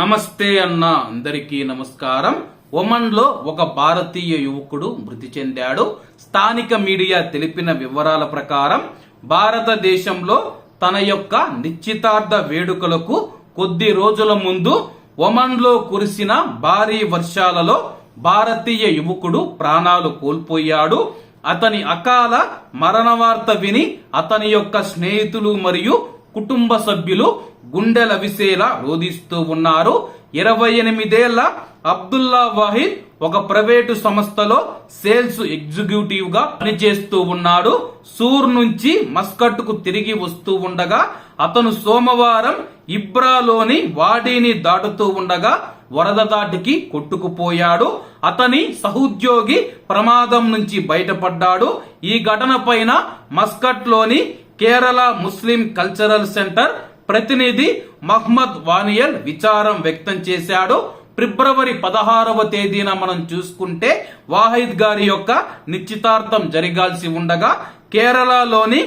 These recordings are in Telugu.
నమస్తే అన్న అందరికీ నమస్కారం. ఒమన్లో ఒక భారతీయ యువకుడు మృతి చెందాడు. స్థానిక మీడియా తెలిపిన వివరాల ప్రకారం భారతదేశంలో తన యొక్క నిశ్చితార్థ వేడుకలకు కొద్ది రోజుల ముందు ఒమన్లో కురిసిన భారీ వర్షాలలో భారతీయ యువకుడు ప్రాణాలు కోల్పోయాడు. అతని అకాల మరణ వార్త విని అతని యొక్క స్నేహితులు మరియు కుటుంబ సభ్యులు గుండెల విసేలా రోధిస్తూ ఉన్నారు. ఇరవై ఎనిమిదేళ్ళ అబ్దుల్లా వాహిద్ ఒక ప్రైవేటు సంస్థలో సేల్స్ ఎగ్జిక్యూటివ్గా పనిచేస్తూ ఉన్నాడు. సూర్ నుంచి మస్కట్కు తిరిగి వస్తూ ఉండగా అతను సోమవారం ఇబ్రాలోని వాడీని దాటుతూ ఉండగా వరద దాటికి కొట్టుకుపోయాడు. అతని సహోద్యోగి ప్రమాదం నుంచి బయటపడ్డాడు. ఈ ఘటన పైన మస్కట్లోని కేరళ ముస్లిం కల్చరల్ సెంటర్ ప్రతినిధి మహ్మద్ వానియల్ విచారం వ్యక్తం చేశాడు. ఫిబ్రవరి పదహారవ తేదీన మనం చూసుకుంటే వాహిద్ గారి యొక్క నిశ్చితార్థం జరగాల్సి ఉండగా కేరళలోని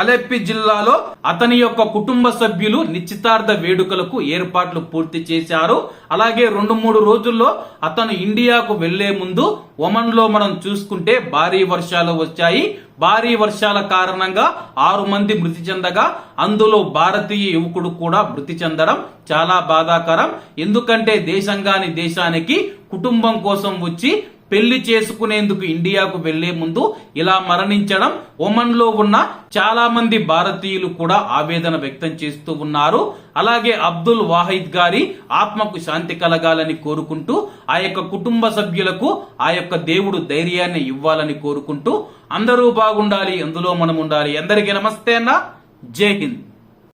అలెప్పి జిల్లాలో అతని యొక్క కుటుంబ సభ్యులు నిశ్చితార్థ వేడుకలకు ఏర్పాట్లు పూర్తి చేశారు. అలాగే రెండు మూడు రోజుల్లో అతను ఇండియాకు వెళ్ళే ముందు ఒమన్లో మనం చూసుకుంటే భారీ వర్షాలు వచ్చాయి. భారీ వర్షాల కారణంగా ఆరు మంది మృతి చెందగా అందులో భారతీయ యువకుడు కూడా మృతి చెందడం చాలా బాధాకరం. ఎందుకంటే దేశంగాని దేశానికి కుటుంబం కోసం వచ్చి పెళ్ళి చేసుకునేందుకు ఇండియాకు వెళ్ళే ముందు ఇలా మరణించడం ఒమన్లో ఉన్న చాలా మంది భారతీయులు కూడా ఆవేదన వ్యక్తం చేస్తూ ఉన్నారు. అలాగే అబ్దుల్ వాహిద్ గారి ఆత్మకు శాంతి కలగాలని కోరుకుంటూ ఆ యొక్క కుటుంబ సభ్యులకు ఆ యొక్క దేవుడు ధైర్యాన్ని ఇవ్వాలని కోరుకుంటూ అందరూ బాగుండాలి అందులో మనం ఉండాలి అందరికీ నమస్తే అన్న. జై హింద్.